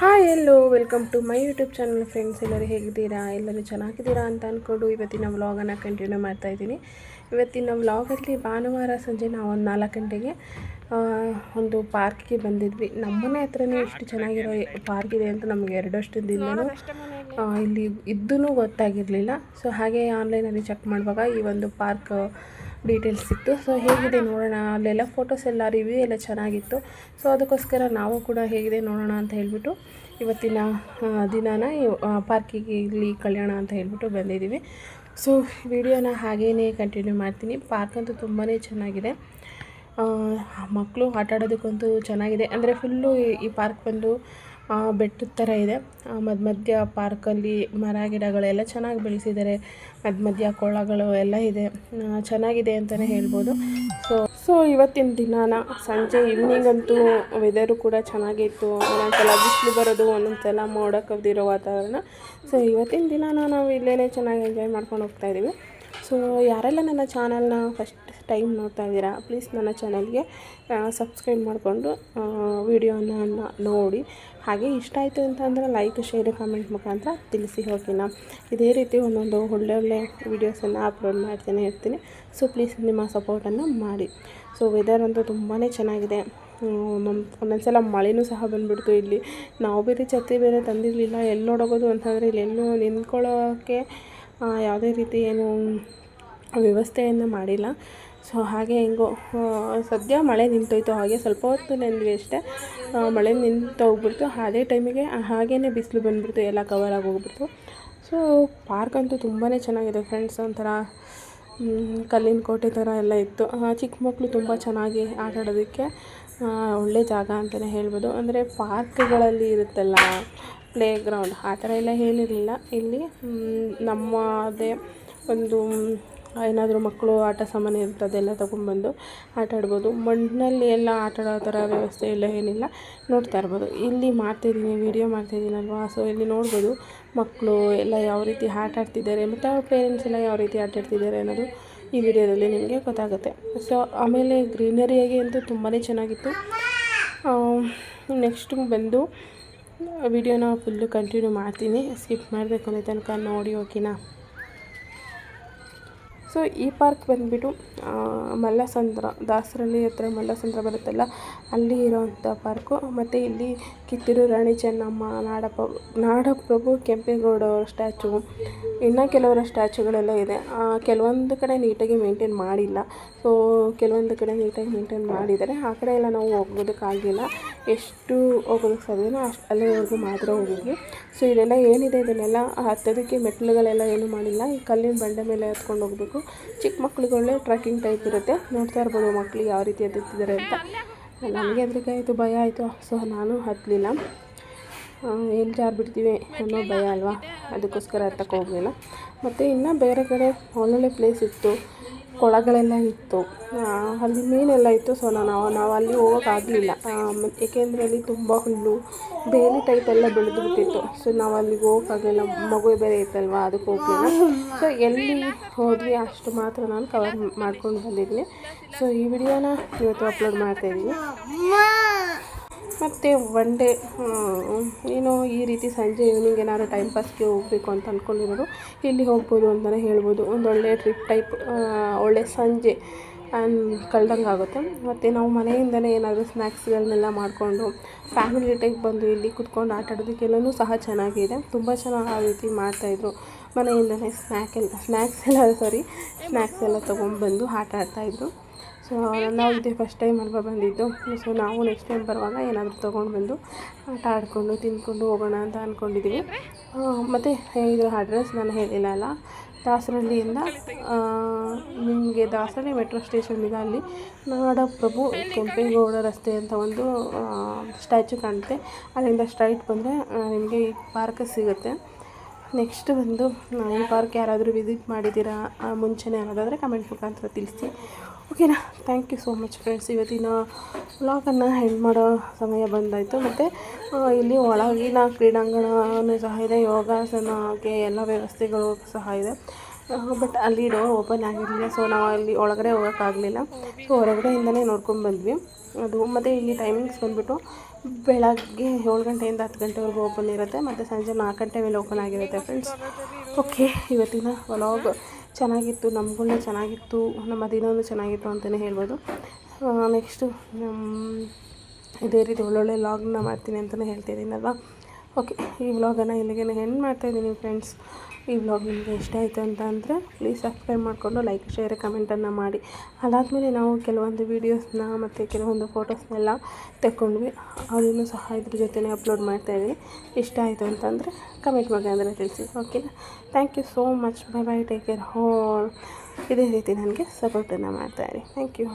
Hi hello welcome to my YouTube channel friends ಎಲ್ಲರೂ ಹೇಗಿದ್ದೀರಾ? ಎಲ್ಲರೂ ಚೆನ್ನಾಗಿದ್ದೀರಾ ಅಂತ ಅಂದ್ಕೊಂಡು ಇವತ್ತಿನ ವ್ಲಾಗನ್ನು ಕಂಟಿನ್ಯೂ ಮಾಡ್ತಾ ಇದ್ದೀನಿ. ಇವತ್ತಿನ ವ್ಲಾಗಲ್ಲಿ ಭಾನುವಾರ ಸಂಜೆ ನಾವು ಒಂದು ನಾಲ್ಕು ಗಂಟೆಗೆ ಒಂದು ಪಾರ್ಕ್ಗೆ ಬಂದಿದ್ವಿ. ನಮ್ಮನೆ ಹತ್ರನೇ ಎಷ್ಟು ಚೆನ್ನಾಗಿರೋ ಪಾರ್ಕ್ ಇದೆ ಅಂತ ನಮಗೆ ಎರಡು ವರ್ಷದಿಂದಲೂ ಇಲ್ಲಿ ಇದ್ದೂ ಗೊತ್ತಾಗಿರಲಿಲ್ಲ. ಸೊ ಹಾಗೆ ಆನ್ಲೈನಲ್ಲಿ ಚೆಕ್ ಮಾಡುವಾಗ ಈ ಒಂದು ಪಾರ್ಕ್ ಡೀಟೇಲ್ಸ್ ಸಿಕ್ತು ಸೊ ಹೇಗಿದೆ ನೋಡೋಣ. ಅಲ್ಲೆಲ್ಲ ಫೋಟೋಸ್ ಎಲ್ಲ ರಿವ್ಯೂ ಎಲ್ಲ ಚೆನ್ನಾಗಿತ್ತು. ಸೊ ಅದಕ್ಕೋಸ್ಕರ ನಾವು ಕೂಡ ಹೇಗಿದೆ ನೋಡೋಣ ಅಂತ ಹೇಳ್ಬಿಟ್ಟು ಇವತ್ತಿನ ದಿನಾನ ಪಾರ್ಕಿಗೆ ಇಲ್ಲಿ ಕಲ್ಯಾಣ ಅಂತ ಹೇಳ್ಬಿಟ್ಟು ಬಂದಿದ್ದೀವಿ. ಸೊ ವಿಡಿಯೋನ ಹಾಗೇ ಕಂಟಿನ್ಯೂ ಮಾಡ್ತೀನಿ. ಪಾರ್ಕ್ ಅಂತೂ ತುಂಬಾ ಚೆನ್ನಾಗಿದೆ. ಮಕ್ಕಳು ಆಟ ಆಡೋದಕ್ಕಂತೂ ಚೆನ್ನಾಗಿದೆ. ಅಂದರೆ ಫುಲ್ಲು ಈ ಪಾರ್ಕ್ ಬಂದು ಬೆಟ್ಟದ ಥರ ಇದೆ. ಆ, ಮಧ್ಯ ಮಧ್ಯ ಪಾರ್ಕಲ್ಲಿ ಮರ ಗಿಡಗಳೆಲ್ಲ ಚೆನ್ನಾಗಿ ಬೆಳೆಸಿದ್ದಾರೆ. ಮಧ್ಯ ಮಧ್ಯ ಕೊಳಗಳು ಎಲ್ಲ ಇದೆ. ಚೆನ್ನಾಗಿದೆ ಅಂತಲೇ ಹೇಳ್ಬೋದು. ಸೊ ಸೊ ಇವತ್ತಿನ ದಿನಾನ ಸಂಜೆ ಈವ್ನಿಂಗ್ ಅಂತೂ ವೆದರು ಕೂಡ ಚೆನ್ನಾಗಿತ್ತು. ಒಂದೊಂದ್ಸಲ ಬಿಸಿಲು ಬರೋದು ಒಂದೊಂದ್ಸಲ ಮೋಡ ಕವಿದಿರೋ ವಾತಾವರಣ. ಸೊ ಇವತ್ತಿನ ದಿನಾನ ನಾವು ಇಲ್ಲೇ ಚೆನ್ನಾಗಿ ಎಂಜಾಯ್ ಮಾಡ್ಕೊಂಡು ಹೋಗ್ತಾ ಇದ್ದೀವಿ ಸೊ ಯಾರೆಲ್ಲ ನನ್ನ ಚಾನಲ್ನ ಫಸ್ಟ್ ಟೈಮ್ ನೋಡ್ತಾ ಇದ್ದೀರಾ ಪ್ಲೀಸ್ ನನ್ನ ಚಾನಲ್ಗೆ ಸಬ್ಸ್ಕ್ರೈಬ್ ಮಾಡಿಕೊಂಡು ವಿಡಿಯೋನ ನೋಡಿ. ಹಾಗೆ ಇಷ್ಟ ಆಯಿತು ಅಂತಂದರೆ ಲೈಕ್ ಶೇರ್ ಕಾಮೆಂಟ್ ಮುಖಾಂತರ ತಿಳಿಸಿ ಹೋಗಿನ ಇದೇ ರೀತಿ ಒಂದೊಂದು ಒಳ್ಳೆ ಒಳ್ಳೆ ವೀಡಿಯೋಸನ್ನು ಅಪ್ಲೋಡ್ ಮಾಡ್ತಾನೆ ಇರ್ತೀನಿ. ಸೊ ಪ್ಲೀಸ್ ನಿಮ್ಮ ಸಪೋರ್ಟನ್ನು ಮಾಡಿ. ಸೊ ವೆದರ್ ಅಂತೂ ತುಂಬಾ ಚೆನ್ನಾಗಿದೆ. ಒಂದೊಂದು ಒಂದೊಂದ್ಸಲ ಮಳೆನೂ ಸಹ ಬಂದುಬಿಡ್ತು ಇಲ್ಲಿ. ನಾವು ಬೇರೆ ಛತ್ರಿ ಬೇರೆ ತಂದಿರಲಿಲ್ಲ. ಎಲ್ಲಿ ನೋಡೋಗೋದು ಅಂತಂದರೆ ಇಲ್ಲಿ ಎಲ್ಲೂ ನಿಂತ್ಕೊಳ್ಳೋಕ್ಕೆ ಯಾವುದೇ ರೀತಿ ಏನು ವ್ಯವಸ್ಥೆಯನ್ನು ಮಾಡಿಲ್ಲ. ಸೊ ಹಾಗೆ ಹೆಂಗೋ ಸದ್ಯ ಮಳೆ ನಿಂತೋಯ್ತು. ಹಾಗೆ ಸ್ವಲ್ಪ ಹೊತ್ತು ನೆಂದ್ವಿ ಅಷ್ಟೇ. ಮಳೆ ನಿಂತು ಹೋಗ್ಬಿಡ್ತು. ಅದೇ ಟೈಮಿಗೆ ಹಾಗೇ ಬಿಸಿಲು ಬಂದುಬಿಡ್ತು. ಎಲ್ಲ ಕವರ್ ಹೋಗ್ಬಿಡ್ತು. ಸೊ ಪಾರ್ಕ್ ಅಂತೂ ತುಂಬಾ ಚೆನ್ನಾಗಿದೆ ಫ್ರೆಂಡ್ಸ್ ಒಂಥರ ಕಲ್ಲಿನ ಕೋಟೆ ಥರ ಎಲ್ಲ ಇತ್ತು. ಚಿಕ್ಕ ಮಕ್ಕಳು ತುಂಬ ಚೆನ್ನಾಗಿ ಆಟ ಆಡೋದಕ್ಕೆ ಆ, ಒಳ್ಳೆ ಜಾಗ ಅಂತಲೇ ಹೇಳ್ಬೋದು. ಅಂದರೆ ಪಾರ್ಕ್ಗಳಲ್ಲಿ ಇರುತ್ತಲ್ಲ ಪ್ಲೇ ಗ್ರೌಂಡ್ ಆ ಥರ ಎಲ್ಲ ಏನಿರಲಿಲ್ಲ. ಇಲ್ಲಿ ನಮ್ಮದೇ ಒಂದು, ಏನಾದರೂ ಮಕ್ಕಳು ಆಟ ಸಾಮಾನು ಇರುತ್ತೆ ಅದೆಲ್ಲ ತೊಗೊಂಡ್ಬಂದು ಆಟ ಆಡ್ಬೋದು. ಮಣ್ಣಲ್ಲಿ ಎಲ್ಲ ಆಟ ಆಡೋ ಥರ ವ್ಯವಸ್ಥೆ ಎಲ್ಲ ಏನಿಲ್ಲ. ನೋಡ್ತಾ ಇರ್ಬೋದು. ಇಲ್ಲಿ ಮಾಡ್ತಾಯಿದ್ದೀನಿ ವೀಡಿಯೋ ಮಾಡ್ತಾಯಿದ್ದೀನಲ್ವಾ ಸೊ ಇಲ್ಲಿ ನೋಡ್ಬೋದು ಮಕ್ಕಳು ಎಲ್ಲ ಯಾವ ರೀತಿ ಆಟ ಆಡ್ತಿದ್ದಾರೆ, ಮತ್ತು ಅವ್ರ ಪೇರೆಂಟ್ಸ್ ಎಲ್ಲ ಯಾವ ರೀತಿ ಆಟ ಆಡ್ತಿದ್ದಾರೆ ಅನ್ನೋದು ಈ ವಿಡಿಯೋದಲ್ಲಿ ನಿಮಗೆ ಗೊತ್ತಾಗುತ್ತೆ. ಸೊ ಆಮೇಲೆ ಗ್ರೀನರಿಯಾಗಿ ಅಂತೂ ತುಂಬಾ ಚೆನ್ನಾಗಿತ್ತು. ನೆಕ್ಸ್ಟು ಬಂದು ವಿಡಿಯೋನ ಫುಲ್ಲು ಕಂಟಿನ್ಯೂ ಮಾಡ್ತೀನಿ. ಸ್ಕಿಪ್ ಮಾಡಬೇಕು ಅನ್ನೋ ತನಕ ನೋಡಿ ಓಕೆನಾ? ಸೊ ಈ ಪಾರ್ಕ್ ಬಂದುಬಿಟ್ಟು ಮಲ್ಲಸಂದ್ರ, ದಾಸರಳ್ಳಿ ಹತ್ರ ಮಲ್ಲಸಂದ್ರ ಬರುತ್ತಲ್ಲ, ಅಲ್ಲಿ ಇರೋವಂಥ ಪಾರ್ಕು ಮತ್ತು ಇಲ್ಲಿ ಕಿತ್ತೂರು ರಾಣಿ ಚೆನ್ನಮ್ಮ, ನಾಡಪ್ಪ, ನಾಡಪ್ರಭು ಕೆಂಪೇಗೌಡ ಅವರ ಸ್ಟ್ಯಾಚು ಇನ್ನು ಕೆಲವರ ಸ್ಟ್ಯಾಚುಗಳೆಲ್ಲ ಇದೆ. ಕೆಲವೊಂದು ಕಡೆ ನೀಟಾಗಿ ಮೇಂಟೈನ್ ಮಾಡಿಲ್ಲ. ಸೊ ಕೆಲವೊಂದು ಕಡೆ ನೀಟಾಗಿ ಮೇಂಟೈನ್ ಮಾಡಿದ್ದಾರೆ ಆ ಕಡೆ ಎಲ್ಲ ನಾವು ಹೋಗೋದಕ್ಕಾಗಿಲ್ಲ. ಎಷ್ಟು ಹೋಗೋದಕ್ಕೆ ಸಾಧ್ಯನೋ ಅಷ್ಟು ಅಲ್ಲಿವರೆಗೂ ಮಾತ್ರ ಹೋಗಿದ್ವಿ. ಸೊ ಇದೆಲ್ಲ ಏನಿದೆ? ಇದನ್ನೆಲ್ಲ ಹತ್ತೋದಕ್ಕೆ ಮೆಟ್ಲುಗಳೆಲ್ಲ ಏನೂ ಮಾಡಿಲ್ಲ. ಈ ಕಲ್ಲಿನ ಬಂಡೆ ಮೇಲೆ ಹತ್ಕೊಂಡು ಹೋಗಬೇಕು. ಚಿಕ್ಕ ಮಕ್ಳಿಗೆ ಟ್ರೆಕ್ಕಿಂಗ್ ಟೈಪ್ ಇರುತ್ತೆ. ನೋಡ್ತಾ ಇರ್ಬೋದು ಮಕ್ಕಳು ಯಾವ ರೀತಿ ಹತ್ತಿದ್ದಾರೆ ಅಂತ. ನನಗೆ ಹೆದರಿಕೆ ಆಯಿತು ಭಯ ಆಯಿತು. ಸೊ ನಾನು ಹತ್ತಲಿಲ್ಲ ಎಲ್ಲಿ ಜಾರು ಬಿಡ್ತೀವಿ ಅನ್ನೋ ಭಯ ಅಲ್ವಾ? ಅದಕ್ಕೋಸ್ಕರ ಹತ್ತಕ್ಕೆ ಹೋಗಲಿಲ್ಲ. ಮತ್ತು ಇನ್ನೂ ಬೇರೆ ಕಡೆ ಒಳ್ಳೊಳ್ಳೆ ಪ್ಲೇಸ್ ಇತ್ತು. ಕೊಳಗಳೆಲ್ಲ ಇತ್ತು. ಅಲ್ಲಿ ಮೀನೆಲ್ಲ ಇತ್ತು ಸೊ ನಾವು ನಾವು ಅಲ್ಲಿ ಹೋಗೋಕ್ಕಾಗಲಿಲ್ಲ ಏಕೆಂದರೆ ಅಲ್ಲಿ ತುಂಬ ಹುಲ್ಲು, ಬೇಲಿ ಟೈಪ್ ಎಲ್ಲ ಬೆಳೆದು ಬಿಟ್ಟಿತ್ತು ಸೊ ನಾವು ಅಲ್ಲಿಗೆ ಹೋಗೋಕ್ಕಾಗಲಿಲ್ಲ ಮಗು ಬೇರೆ ಇತ್ತಲ್ವ, ಅದಕ್ಕೆ ಹೋಗಲಿಲ್ಲ. ಸೊ ಎಲ್ಲಿ ಹೋದ್ವಿ ಅಷ್ಟು ಮಾತ್ರ ನಾನು ಕವರ್ ಮಾಡ್ಕೊಂಡು ಬಂದಿದ್ದೀನಿ. ಸೊ ಈ ವಿಡಿಯೋನ ಇವತ್ತು ಅಪ್ಲೋಡ್ ಮಾಡ್ತಾಯಿದ್ದೀನಿ ಮತ್ತು ಒನ್ ಡೇ ಏನು ಈ ರೀತಿ ಸಂಜೆ ಈವ್ನಿಂಗ್ ಏನಾದ್ರು ಟೈಮ್ ಪಾಸ್ಗೆ ಹೋಗಬೇಕು ಅಂತ ಅಂದ್ಕೊಂಡಿರೋರು ಇಲ್ಲಿ ಹೋಗ್ಬೋದು ಅಂತಲೇ ಹೇಳ್ಬೋದು. ಒಂದೊಳ್ಳೆ ಟ್ರಿಪ್ ಟೈಪ್ ಒಳ್ಳೆ ಸಂಜೆ ಕಳ್ದಂಗೆ ಆಗುತ್ತೆ. ಮತ್ತು ನಾವು ಮನೆಯಿಂದಲೇ ಏನಾದರೂ ಸ್ನ್ಯಾಕ್ಸ್ಗಳನ್ನೆಲ್ಲ ಮಾಡಿಕೊಂಡು ಫ್ಯಾಮಿಲಿ ಟೈಪ್ ಬಂದು ಇಲ್ಲಿ ಕುತ್ಕೊಂಡು ಆಟ ಆಡೋದಕ್ಕೆಲ್ಲನೂ ಸಹ ಚೆನ್ನಾಗಿದೆ. ತುಂಬ ಚೆನ್ನಾಗಿ ಆ ರೀತಿ ಮಾಡ್ತಾಯಿದ್ರು ಮನೆಯಿಂದಲೇ ಸ್ನ್ಯಾಕ್ ಎಲ್ಲ ಸ್ನ್ಯಾಕ್ಸ್ ಎಲ್ಲ ಸಾರಿ ಸ್ನ್ಯಾಕ್ಸ್ ಎಲ್ಲ ತೊಗೊಂಡ್ಬಂದು ಆಟ ಆಡ್ತಾಯಿದ್ರು ಸೊ ನಾವು ಇದೇ ಫಸ್ಟ್ ಟೈಮ್ ಅಲ್ವಾ ಬಂದಿದ್ದು. ಸೊ ನಾವು ನೆಕ್ಸ್ಟ್ ಟೈಮ್ ಬರುವಾಗ ಏನಾದರೂ ತೊಗೊಂಡು ಬಂದು ಆಟ ಆಡಿಕೊಂಡು ತಿಂದ್ಕೊಂಡು ಹೋಗೋಣ ಅಂತ ಅಂದ್ಕೊಂಡಿದ್ದೀವಿ ಮತ್ತು ಇದರ ಅಡ್ರೆಸ್ ನಾನು ಹೇಳಿಲ್ಲ ಅಲ್ಲ. ದಾಸರಳ್ಳಿಯಿಂದ ನಿಮಗೆ ದಾಸರಳ್ಳಿ ಮೆಟ್ರೋ ಸ್ಟೇಷನ್ ಇದೆ ಅಲ್ಲಿ ನಾಡಪ್ರಭು ಕೆಂಪೇಗೌಡ ರಸ್ತೆ ಅಂತ ಒಂದು ಸ್ಟ್ಯಾಚು ಕಾಣುತ್ತೆ. ಅಲ್ಲಿಂದ ಸ್ಟ್ರೈಟ್ ಬಂದರೆ ನಿಮಗೆ ಈ ಪಾರ್ಕ್ ಸಿಗುತ್ತೆ. ನೆಕ್ಸ್ಟ್ ಬಂದು ಈ ಪಾರ್ಕ್ ಯಾರಾದರೂ ವಿಸಿಟ್ ಮಾಡಿದ್ದೀರಾ ಮುಂಚೆನೇ ಅನ್ನೋದಾದರೆ ಕಮೆಂಟ್ ಮುಖಾಂತರ ತಿಳಿಸಿ. ಓಕೆನಾ thank you so much friends ಇವತ್ತಿನ ವ್ಲಾಗನ್ನು ಹೆಂಡ್ ಮಾಡೋ ಸಮಯ ಬಂದಾಯಿತು. ಮತ್ತು ಇಲ್ಲಿ ಒಳಗಿನ ಕ್ರೀಡಾಂಗಣವೂ ಸಹ ಇದೆ, ಯೋಗಾಸನಕ್ಕೆ ಎಲ್ಲ ವ್ಯವಸ್ಥೆಗಳು ಸಹ ಇದೆ. ಬಟ್ ಅಲ್ಲಿ ಡೋರ್ ಓಪನ್ ಆಗಿರಲಿಲ್ಲ ಸೊ ನಾವು ಅಲ್ಲಿ ಒಳಗಡೆ ಹೋಗೋಕ್ಕಾಗಲಿಲ್ಲ. ಸೊ ಹೊರಗಡೆಯಿಂದಲೇ ನೋಡ್ಕೊಂಡು ಬಂದ್ವಿ. ಅದು, ಮತ್ತು ಇಲ್ಲಿ ಟೈಮಿಂಗ್ಸ್ ಬಂದುಬಿಟ್ಟು ಬೆಳಗ್ಗೆ ಏಳು ಗಂಟೆಯಿಂದ ಹತ್ತು ಗಂಟೆವರೆಗೂ ಓಪನ್ ಇರುತ್ತೆ, ಮತ್ತು ಸಂಜೆ ನಾಲ್ಕು ಗಂಟೆ ಮೇಲೆ ಓಪನ್ ಆಗಿರುತ್ತೆ ಫ್ರೆಂಡ್ಸ್ ಓಕೆ ಇವತ್ತಿನ ವ್ಲಾಗ್ ಚೆನ್ನಾಗಿತ್ತು ನಮ್ಗೂ ಚೆನ್ನಾಗಿತ್ತು, ನಮ್ಮ ದಿನವೂ ಚೆನ್ನಾಗಿತ್ತು ಅಂತಲೇ ಹೇಳ್ಬೋದು. ನೆಕ್ಸ್ಟು ಇದೇ ರೀತಿ ಒಳ್ಳೊಳ್ಳೆ ವ್ಲಾಗ್ನ ಮಾಡ್ತೀನಿ ಅಂತಲೇ ಹೇಳ್ತಿದ್ದೀನಲ್ವ ಓಕೆ, ಈ ವ್ಲಾಗನ್ನು ಇಲ್ಲಿಗೆ ಹೆಣ್ಣು ಮಾಡ್ತಾಯಿದ್ದೀನಿ ಫ್ರೆಂಡ್ಸ್ ಈ ವ್ಲಾಗ್ ನಿಮಗೆ ಇಷ್ಟ ಆಯಿತು ಅಂತ ಅಂದರೆ ಪ್ಲೀಸ್ ಸಬ್ಸ್ಕ್ರೈಬ್ ಮಾಡಿಕೊಂಡು ಲೈಕ್ ಶೇರ್ ಕಮೆಂಟನ್ನು ಮಾಡಿ. ಅದಾದಮೇಲೆ ನಾವು ಕೆಲವೊಂದು ವೀಡಿಯೋಸ್ನ ಮತ್ತು ಕೆಲವೊಂದು ಫೋಟೋಸ್ನೆಲ್ಲ ತೆಕ್ಕೊಂಡ್ವಿ. ಅದನ್ನು ಸಹ ಇದ್ರ ಜೊತೆನೇ ಅಪ್ಲೋಡ್ ಮಾಡ್ತಾಯಿದ್ದೀನಿ ಇಷ್ಟ ಆಯಿತು ಅಂತಂದರೆ ಕಮೆಂಟ್ ಮಾಡಿ ಅಂದರೆ ತಿಳಿಸಿ ಓಕೆನಾ thank you so much bye bye take care hole ಇದೇ ರೀತಿ ನನಗೆ ಸಪೋರ್ಟನ್ನು ಮಾಡ್ತಾಯಿರಿ ಥ್ಯಾಂಕ್ ಯು